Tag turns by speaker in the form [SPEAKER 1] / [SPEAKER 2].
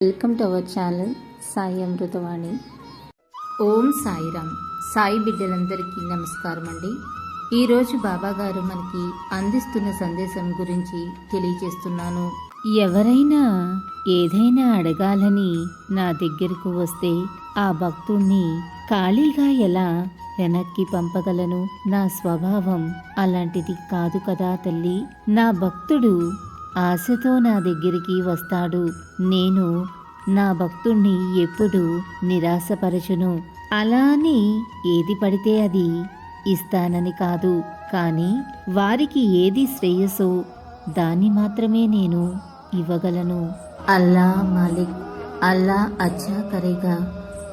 [SPEAKER 1] Welcome to our channel Sai Amritavani Om Sairam. Sai బిడ్డలందరికీ నమస్కారం అండి. ఈరోజు బాబాగారు మనకి అందిస్తున్న సందేశం గురించి తెలియజేస్తున్నాను.
[SPEAKER 2] ఎవరైనా ఏదైనా అడగాలని నా దగ్గరకు వస్తే ఆ భక్తుణ్ణి ఖాళీగా ఎలా వెనక్కి పంపగలను నా స్వభావం అలాంటిది కాదు కదా తల్లి. నా భక్తుడు ఆశతో నా దగ్గరికి వస్తాడు. నేను నా భక్తుణ్ణి ఎప్పుడు నిరాశపరచును. అలా అని ఏది పడితే అది ఇస్తానని కాదు. కానీ వారికి ఏది శ్రేయస్సో దాన్ని మాత్రమే నేను ఇవ్వగలను.
[SPEAKER 1] అల్లా మాలిక్ అల్లా అచ్చా కరేగా.